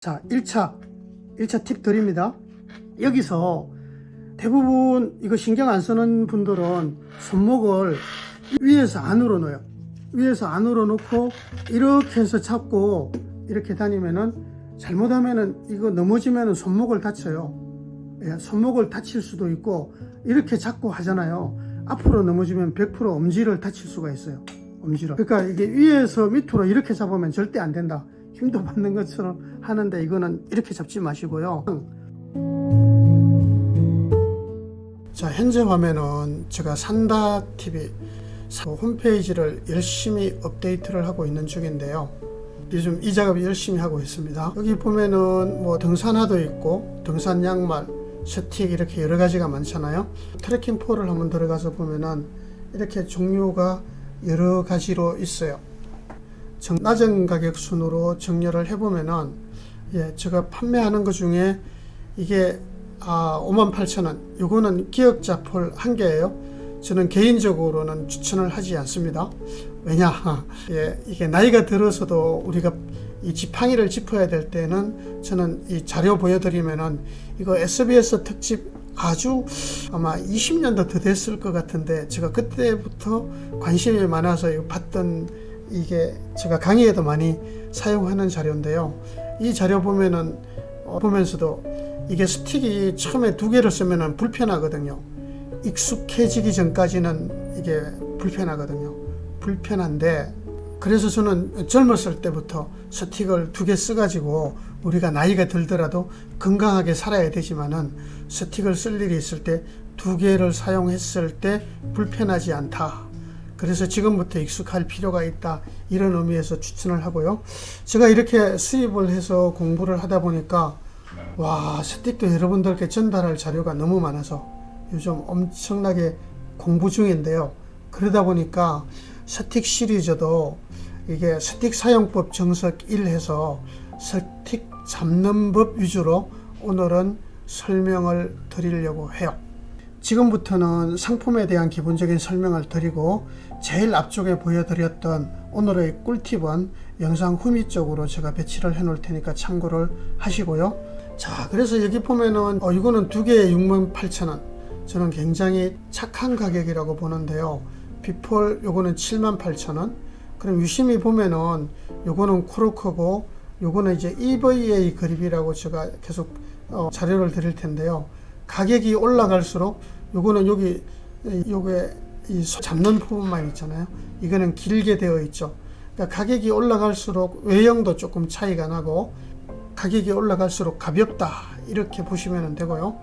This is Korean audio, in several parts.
자, 1차, 1차 팁 드립니다. 여기서 대부분 이거 신경 안 쓰는 분들은 손목을 위에서 안으로 넣어요. 위에서 안으로 넣고 이렇게 해서 잡고 이렇게 다니면은 잘못하면은 이거 넘어지면은 손목을 다쳐요. 예, 손목을 다칠 수도 있고 이렇게 잡고 하잖아요. 앞으로 넘어지면 100% 엄지를 다칠 수가 있어요. 엄지를. 그러니까 이게 위에서 밑으로 이렇게 잡으면 절대 안 된다. 힘도 받는 것처럼 하는데 이거는 이렇게 잡지 마시고요. 자, 현재 화면은 제가 산다 TV 홈페이지를 열심히 업데이트를 하고 있는 중인데요. 요즘 이 작업을 열심히 하고 있습니다. 여기 보면은 뭐 등산화도 있고 등산 양말, 스틱 이렇게 여러 가지가 많잖아요. 트레킹 폴을 한번 들어가서 보면은 이렇게 종류가 여러 가지로 있어요. 정- 낮은 가격 순으로 정렬을 해보면은 예, 제가 판매하는 것 중에 이게 아, 58,000원. 요거는 기억자 폴 한 개예요. 저는 개인적으로는 추천을 하지 않습니다. 왜냐? 예, 이게 나이가 들어서도 우리가 이 지팡이를 짚어야 될 때는 저는 이 자료 보여드리면은 이거 SBS 특집 아주 아마 20년도 더 됐을 것 같은데 제가 그때부터 관심이 많아서 이거 봤던 이게 제가 강의에도 많이 사용하는 자료인데요. 이 자료 보면은 어, 보면서도 이게 스틱이 처음에 두 개를 쓰면은 불편하거든요. 익숙해지기 전까지는 이게 불편하거든요. 불편한데 그래서 저는 젊었을 때부터 스틱을 두 개 써가지고 우리가 나이가 들더라도 건강하게 살아야 되지만은 스틱을 쓸 일이 있을 때 두 개를 사용했을 때 불편하지 않다. 그래서 지금부터 익숙할 필요가 있다. 이런 의미에서 추천을 하고요. 제가 이렇게 수입을 해서 공부를 하다 보니까 와, 스틱도 여러분들께 전달할 자료가 너무 많아서 요즘 엄청나게 공부 중인데요. 그러다 보니까 스틱 시리즈도 이게 스틱 사용법 정석 1 해서 스틱 잡는 법 위주로 오늘은 설명을 드리려고 해요. 지금부터는 상품에 대한 기본적인 설명을 드리고 제일 앞쪽에 보여드렸던 오늘의 꿀팁은 영상 후미 쪽으로 제가 배치를 해 놓을 테니까 참고를 하시고요. 자, 그래서 여기 보면은 어, 이거는 두 개에 68,000원. 저는 굉장히 착한 가격이라고 보는데요. 비폴 요거는 78,000원. 그럼 유심히 보면은 요거는 코르크고 요거는 이제 EVA 그립이라고 제가 계속 어, 자료를 드릴 텐데요. 가격이 올라갈수록 요거는 여기 요게 이 소- 잡는 부분만 있잖아요. 이거는 길게 되어 있죠. 그러니까 가격이 올라갈수록 외형도 조금 차이가 나고 가격이 올라갈수록 가볍다 이렇게 보시면 되고요.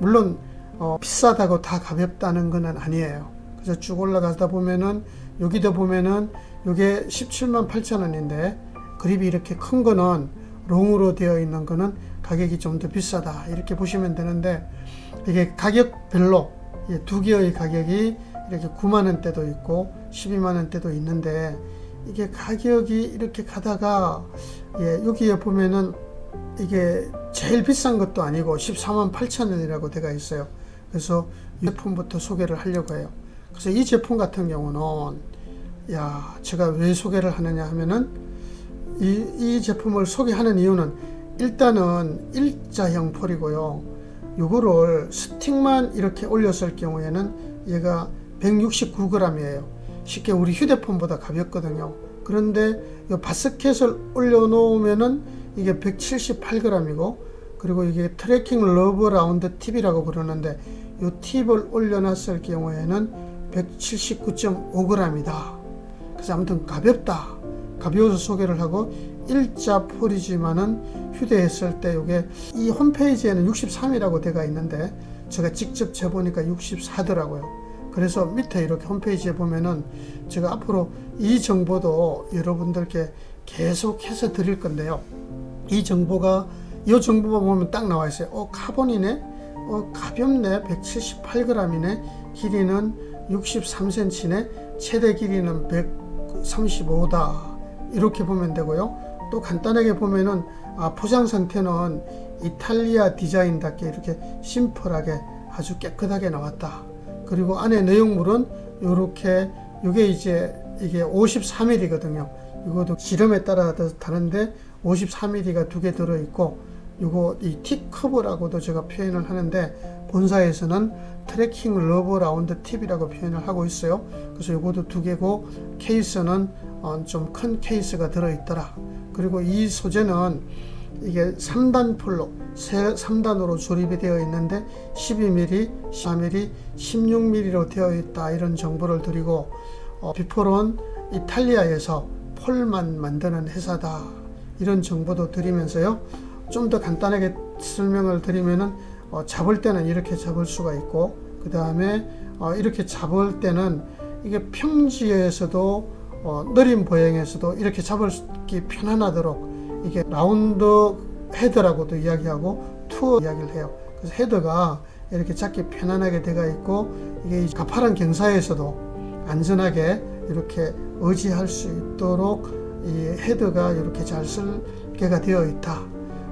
물론 어, 비싸다고 다 가볍다는 것은 아니에요. 그래서 쭉 올라가다 보면은 여기도 보면은 요게 17만 8천 원인데 그립이 이렇게 큰 거는 롱으로 되어 있는 거는 가격이 좀 더 비싸다 이렇게 보시면 되는데 이게 가격별로 예, 두 개의 가격이 이렇게 9만 원대도 있고 12만 원대도 있는데 이게 가격이 이렇게 가다가 예, 여기에 보면은 이게 제일 비싼 것도 아니고 14만 8천 원이라고 되어 있어요. 그래서 이 제품부터 소개를 하려고 해요. 그래서 이 제품 같은 경우는 야 제가 왜 소개를 하느냐 하면은 이, 이 제품을 소개하는 이유는 일단은 일자형 폴이고요. 요거를 스틱만 이렇게 올렸을 경우에는 얘가 169g이에요. 쉽게 우리 휴대폰보다 가볍거든요. 그런데 이 바스켓을 올려놓으면은 이게 178g이고 그리고 이게 트래킹 러브 라운드 팁이라고 부르는데 이 팁을 올려놨을 경우에는 179.5g이다. 그래서 아무튼 가볍다. 가벼워서 소개를 하고 일자 폴이지만은 휴대했을 때 이게 이 홈페이지에는 63이라고 되어 있는데 제가 직접 재보니까 64더라고요. 그래서 밑에 이렇게 홈페이지에 보면은 제가 앞으로 이 정보도 여러분들께 계속해서 드릴 건데요. 이 정보가 이 정보만 보면 딱 나와 있어요. 어 카본이네. 어 가볍네. 178g이네. 길이는 63cm네. 최대 길이는 135다. 이렇게 보면 되고요. 또 간단하게 보면은 아, 포장 상태는 이탈리아 디자인답게 이렇게 심플하게 아주 깨끗하게 나왔다. 그리고 안에 내용물은 이렇게 이게 이제 이게 53일이거든요. 이것도 지름에 따라 다른데 54mm가 두 개 들어 있고 요거 이 팁커버라고도 제가 표현을 하는데 본사에서는 트래킹 러버 라운드 팁이라고 표현을 하고 있어요. 그래서 요것도 두 개고 케이스는 어, 좀큰 케이스가 들어 있더라. 그리고 이 소재는 이게 3단 폴로 3단으로 조립이 되어 있는데 12mm, 14mm, 16mm로 되어 있다 이런 정보를 드리고 어, 비폴은 이탈리아에서 폴만 만드는 회사다 이런 정보도 드리면서요. 좀 더 간단하게 설명을 드리면은 어, 잡을 때는 이렇게 잡을 수가 있고 그 다음에 어, 이렇게 잡을 때는 이게 평지에서도 어, 느린 보행에서도 이렇게 잡기 편안하도록 이게 라운드 헤드라고도 이야기하고 투어 이야기를 해요. 그래서 헤드가 이렇게 잡기 편안하게 되어 있고 이게 가파른 경사에서도 안전하게 이렇게 의지할 수 있도록 이 헤드가 이렇게 잘 설계가 되어 있다.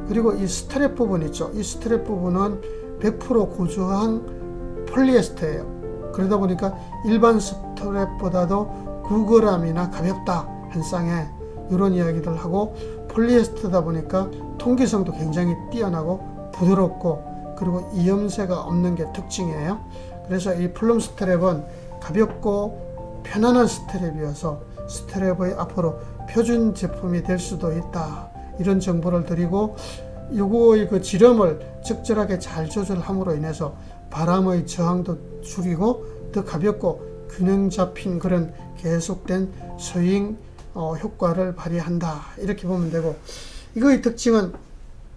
그리고 이 스트랩 부분 있죠. 이 스트랩 부분은 100% 고주한 폴리에스터예요. 그러다 보니까 일반 스트랩보다도 9g이나 가볍다 한 쌍에 이런 이야기들 하고 폴리에스터다 보니까 통기성도 굉장히 뛰어나고 부드럽고 그리고 이염새가 없는 게 특징이에요. 그래서 이 플룸 스트랩은 가볍고 편안한 스트랩이어서 스트랩의 앞으로 표준 제품이 될 수도 있다. 이런 정보를 드리고 요거의 그 지름을 적절하게 잘 조절함으로 인해서 바람의 저항도 줄이고 더 가볍고 균형 잡힌 그런 계속된 스윙 어, 효과를 발휘한다 이렇게 보면 되고 이거의 특징은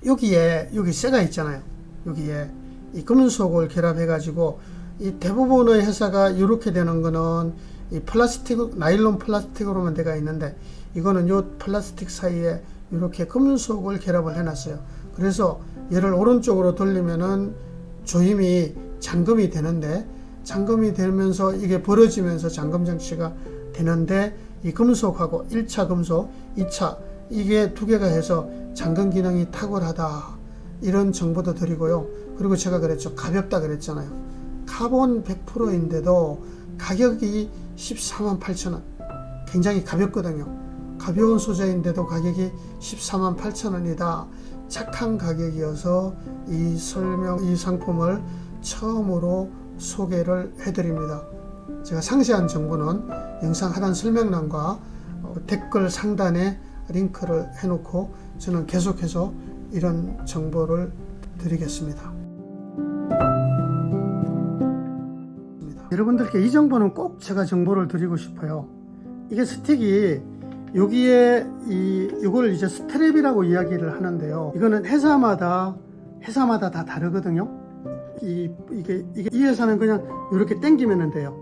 여기에 여기 쇠가 있잖아요 여기에 이 금속을 결합해 가지고 이 대부분의 회사가 이렇게 되는 거는 이 플라스틱 나일론 플라스틱으로만 되어 있는데 이거는 요 플라스틱 사이에 이렇게 금속을 결합을 해놨어요. 그래서 얘를 오른쪽으로 돌리면은 조임이 잠금이 되는데 잠금이 되면서 이게 벌어지면서 잠금 장치가 되는데 이 금속하고 1차 금속, 2차 이게 두 개가 해서 잠금 기능이 탁월하다 이런 정보도 드리고요. 그리고 제가 그랬죠. 가볍다 그랬잖아요. 카본 100%인데도 가격이 14만 8천 원. 굉장히 가볍거든요. 가벼운 소재인데도 가격이 14만 8천 원이다. 착한 가격이어서 이 설명, 이 상품을 처음으로 소개를 해드립니다. 제가 상세한 정보는 영상 하단 설명란과 어, 댓글 상단에 링크를 해놓고 저는 계속해서 이런 정보를 드리겠습니다. 여러분들께 이 정보는 꼭 제가 정보를 드리고 싶어요. 이게 스틱이 여기에 이 이걸 이제 스트랩이라고 이야기를 하는데요. 이거는 회사마다 회사마다 다 다르거든요. 이 이게 이게 이 회사는 그냥 이렇게 당기면은 돼요.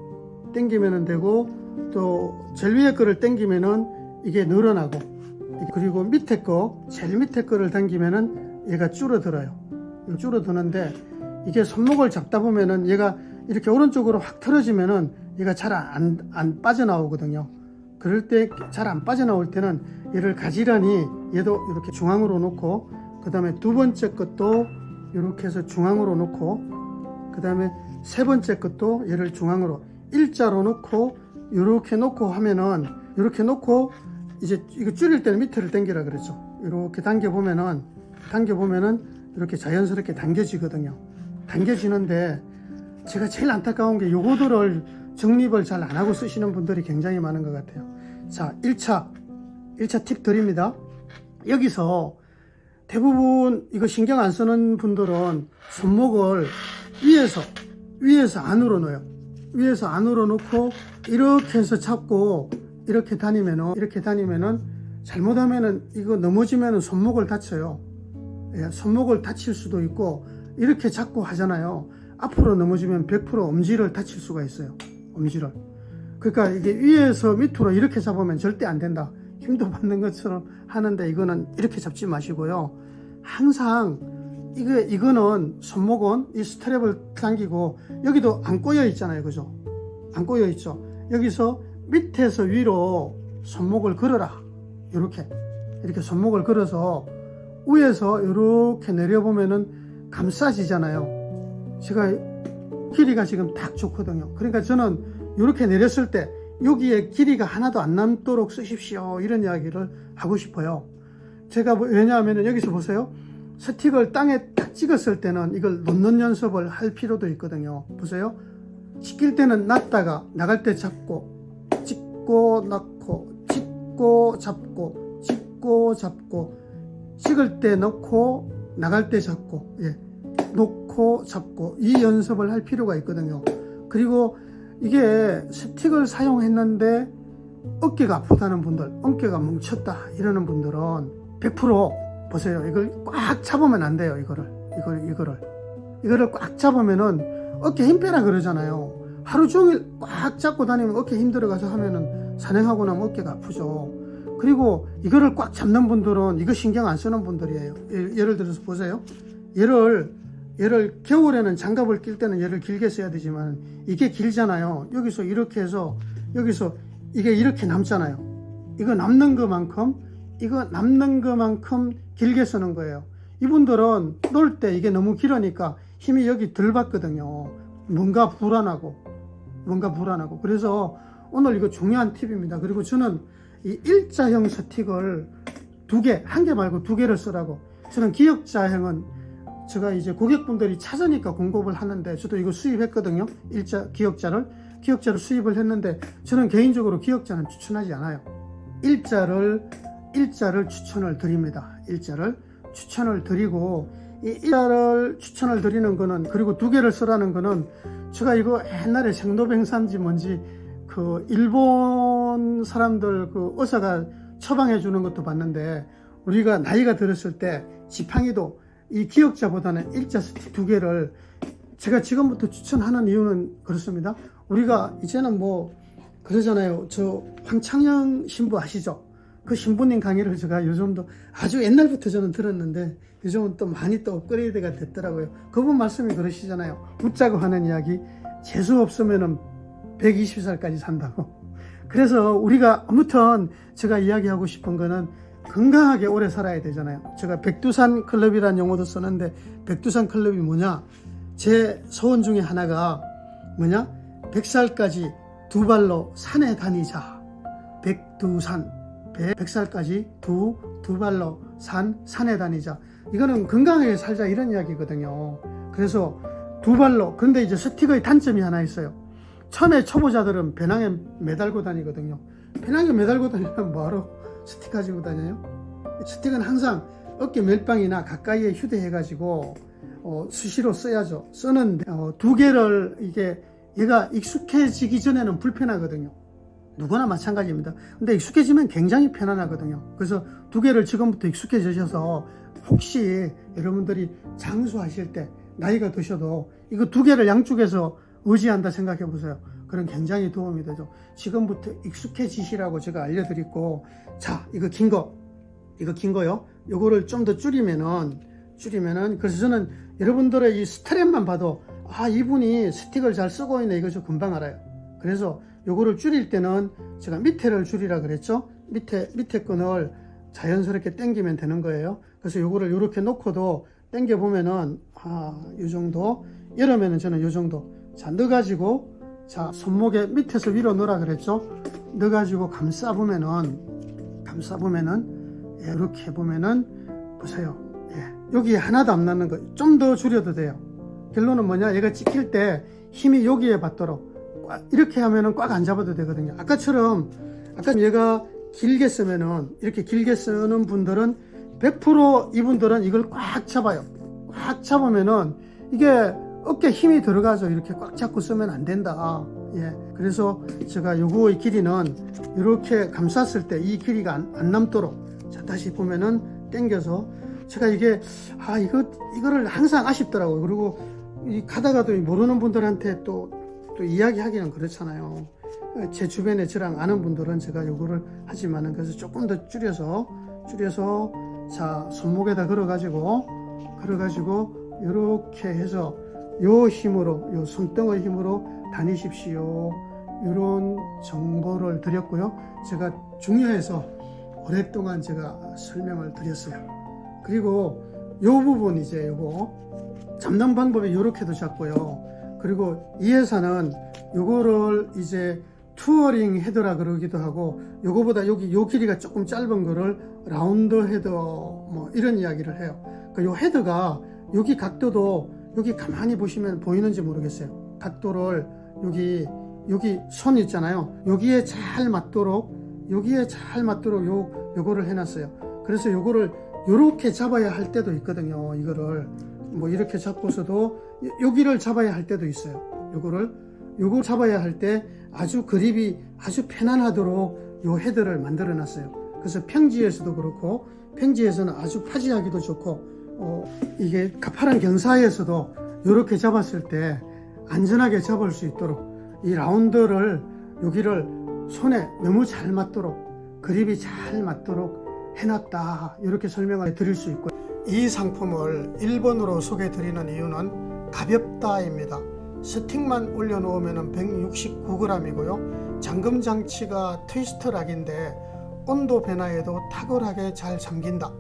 당기면은 되고 또 제일 위에 거를 당기면은 이게 늘어나고 그리고 밑에 거 제일 밑에 거를 당기면은 얘가 줄어들어요. 줄어드는데 이게 손목을 잡다 보면은 얘가 이렇게 오른쪽으로 확 틀어지면은 얘가 잘 안 안 빠져나오거든요. 그럴 때 잘 안 빠져나올 때는 얘를 가지런히 얘도 이렇게 중앙으로 놓고 그 다음에 두 번째 것도 이렇게 해서 중앙으로 놓고 그 다음에 세 번째 것도 얘를 중앙으로 일자로 놓고 이렇게 놓고 하면은 이렇게 놓고 이제 이거 줄일 때는 밑에를 당기라 그랬죠. 이렇게 당겨 보면은 당겨 보면은 이렇게 자연스럽게 당겨지거든요. 당겨지는데 제가 제일 안타까운 게 요거들을 정립을 잘 안 하고 쓰시는 분들이 굉장히 많은 것 같아요. 자, 1차, 1차 팁 드립니다. 여기서 대부분 이거 신경 안 쓰는 분들은 손목을 위에서, 위에서 안으로 넣어요. 위에서 안으로 넣고 이렇게 해서 잡고 이렇게 다니면은, 이렇게 다니면은 잘못하면은 이거 넘어지면은 손목을 다쳐요. 예, 손목을 다칠 수도 있고 이렇게 잡고 하잖아요. 앞으로 넘어지면 100% 엄지를 다칠 수가 있어요. 엄지를. 그러니까 이게 위에서 밑으로 이렇게 잡으면 절대 안 된다. 힘도 받는 것처럼 하는데 이거는 이렇게 잡지 마시고요. 항상 이거 이거는 손목은 이 스트랩을 당기고 여기도 안 꼬여 있잖아요. 그죠? 안 꼬여 있죠. 여기서 밑에서 위로 손목을 걸어라. 이렇게 이렇게 손목을 걸어서 위에서 이렇게 내려보면은 감싸지잖아요. 제가 길이가 지금 딱 좋거든요. 그러니까 저는 이렇게 내렸을 때 여기에 길이가 하나도 안 남도록 쓰십시오. 이런 이야기를 하고 싶어요. 제가 뭐- 왜냐하면 여기서 보세요. 스틱을 땅에 딱 찍었을 때는 이걸 놓는 연습을 할 필요도 있거든요. 보세요. 찍힐 때는 놨다가 나갈 때 잡고 찍고 넣고 찍고 잡고 찍고 잡고 찍을 때 넣고 나갈 때 잡고 예. 놓고 잡고 이 연습을 할 필요가 있거든요. 그리고 이게 스틱을 사용했는데 어깨가 아프다는 분들, 어깨가 뭉쳤다 이러는 분들은 100% 보세요. 이걸 꽉 잡으면 안 돼요. 이거를 이걸 이거를 이거를 꽉 잡으면은 어깨 힘 빼라 그러잖아요. 하루 종일 꽉 잡고 다니면 어깨 힘들어가서 하면은 산행하고 나면 어깨가 아프죠. 그리고 이거를 꽉 잡는 분들은 이거 신경 안 쓰는 분들이에요. 예- 예를 들어서 보세요. 얘를 얘를 겨울에는 장갑을 낄 때는 얘를 길게 써야 되지만 이게 길잖아요. 여기서 이렇게 해서 여기서 이게 이렇게 남잖아요. 이거 남는 것만큼 이거 남는 것만큼 길게 쓰는 거예요. 이분들은 놀 때 이게 너무 길으니까 힘이 여기 덜 받거든요. 뭔가 불안하고 뭔가 불안하고 그래서 오늘 이거 중요한 팁입니다. 그리고 저는 이 일자형 스틱을 두 개, 한 개 말고 두 개를 쓰라고. 저는 기역자형은 제가 이제 고객분들이 찾으니까 공급을 하는데 저도 이거 수입했거든요. 일자 기역자를 기역자를 수입을 했는데 저는 개인적으로 기역자는 추천하지 않아요. 일자를 일자를 추천을 드립니다. 일자를 추천을 드리고 이 일자를 추천을 드리는 거는 그리고 두 개를 쓰라는 거는 제가 이거 옛날에 생로병사인지 뭔지 그 일본 사람들 그 의사가 처방해 주는 것도 봤는데 우리가 나이가 들었을 때 지팡이도 이 기억자보다는 일자 스틱 두 개를 제가 지금부터 추천하는 이유는 그렇습니다. 우리가 이제는 뭐 그러잖아요. 저 황창영 신부 아시죠? 그 신부님 강의를 제가 요즘도 아주 옛날부터 저는 들었는데 요즘은 또 많이 또 업그레이드가 됐더라고요. 그분 말씀이 그러시잖아요. 웃자고 하는 이야기 재수 없으면은 120살까지 산다고. 그래서 우리가 아무튼 제가 이야기하고 싶은 거는 건강하게 오래 살아야 되잖아요. 제가 백두산 클럽이라는 용어도 쓰는데 백두산 클럽이 뭐냐? 제 소원 중에 하나가 뭐냐? 100살까지 두 발로 산에 다니자. 백두산. 100살까지 두, 두 발로 산, 산에 다니자. 이거는 건강하게 살자 이런 이야기거든요. 그래서 두 발로. 그런데 이제 스틱의 단점이 하나 있어요. 처음에 초보자들은 배낭에 매달고 다니거든요. 배낭에 매달고 다니면 뭐하러 스틱 가지고 다녀요? 스틱은 항상 어깨 멜빵이나 가까이에 휴대해가지고 어, 수시로 써야죠. 쓰는데 어, 두 개를 이게 얘가 익숙해지기 전에는 불편하거든요. 누구나 마찬가지입니다. 근데 익숙해지면 굉장히 편안하거든요. 그래서 두 개를 지금부터 익숙해지셔서 혹시 여러분들이 장수하실 때 나이가 드셔도 이거 두 개를 양쪽에서 의지한다 생각해 보세요. 그럼 굉장히 도움이 되죠. 지금부터 익숙해지시라고 제가 알려드리고, 자, 이거 긴 거, 이거 긴 거요. 요거를 좀 더 줄이면은, 줄이면은, 그래서 저는 여러분들의 이 스트랩만 봐도, 아, 이분이 스틱을 잘 쓰고 있네. 이거 저 금방 알아요. 그래서 요거를 줄일 때는 제가 밑에를 줄이라 그랬죠. 밑에, 밑에 끈을 자연스럽게 당기면 되는 거예요. 그래서 요거를 이렇게 놓고도 당겨 보면은, 아, 요 정도. 이러면은 저는 요 정도. 자, 넣어 가지고, 자, 손목에 밑에서 위로 넣으라 그랬죠? 넣어 가지고 감싸 보면은, 감싸 보면은, 예, 이렇게 보면은, 보세요. 예, 여기 하나도 안 남는 거. 좀 더 줄여도 돼요. 결론은 뭐냐? 얘가 찍힐 때 힘이 여기에 받도록 꽉, 이렇게 하면은 꽉 안 잡아도 되거든요. 아까처럼, 아까 얘가 길게 쓰면은, 이렇게 길게 쓰는 분들은 100% 이분들은 이걸 꽉 잡아요. 꽉 잡으면은, 이게 어깨 힘이 들어가죠. 이렇게 꽉 잡고 쓰면 안 된다. 예. 그래서 제가 요거의 길이는 이렇게 감쌌을 때 이 길이가 안, 안 남도록. 자, 다시 보면은 당겨서 제가 이게, 아, 이거, 이거를 항상 아쉽더라고요. 그리고 이 가다가도 모르는 분들한테 또, 또 이야기하기는 그렇잖아요. 제 주변에 저랑 아는 분들은 제가 요거를 하지만은 그래서 조금 더 줄여서, 줄여서, 자, 손목에다 걸어가지고, 걸어가지고, 이렇게 해서 요 힘으로, 요 손등의 힘으로 다니십시오. 이런 정보를 드렸고요. 제가 중요해서 오랫동안 제가 설명을 드렸어요. 그리고 요 부분 이제 요거 잡는 방법이 요렇게도 잡고요. 그리고 이 회사는 요거를 이제 투어링 헤드라 그러기도 하고 요거보다 여기 요 길이가 조금 짧은 거를 라운드 헤더 뭐 이런 이야기를 해요. 그요 헤드가 여기 각도도 여기 가만히 보시면 보이는지 모르겠어요. 각도를 여기 여기 손 있잖아요. 여기에 잘 맞도록 여기에 잘 맞도록 요 요거를 해놨어요. 그래서 요거를 요렇게 잡아야 할 때도 있거든요. 이거를 뭐 이렇게 잡고서도 요- 여기를 잡아야 할 때도 있어요. 요거를 요거 잡아야 할 때 아주 그립이 아주 편안하도록 요 헤드를 만들어 놨어요. 그래서 평지에서도 그렇고 평지에서는 아주 파지하기도 좋고 어, 이게 가파른 경사에서도 이렇게 잡았을 때 안전하게 잡을 수 있도록 이 라운드를 여기를 손에 너무 잘 맞도록 그립이 잘 맞도록 해놨다 이렇게 설명을 드릴 수 있고 이 상품을 1번으로 소개해 드리는 이유는 가볍다입니다. 스틱만 올려놓으면 169g이고요. 잠금 장치가 트위스트 락인데 온도 변화에도 탁월하게 잘 잠긴다.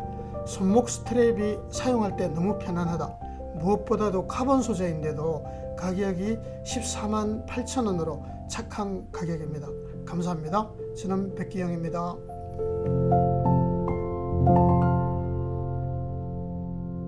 손목 스트랩이 사용할 때 너무 편안하다. 무엇보다도 카본 소재인데도 가격이 14만 8천 원으로 착한 가격입니다. 감사합니다. 저는 백기영입니다.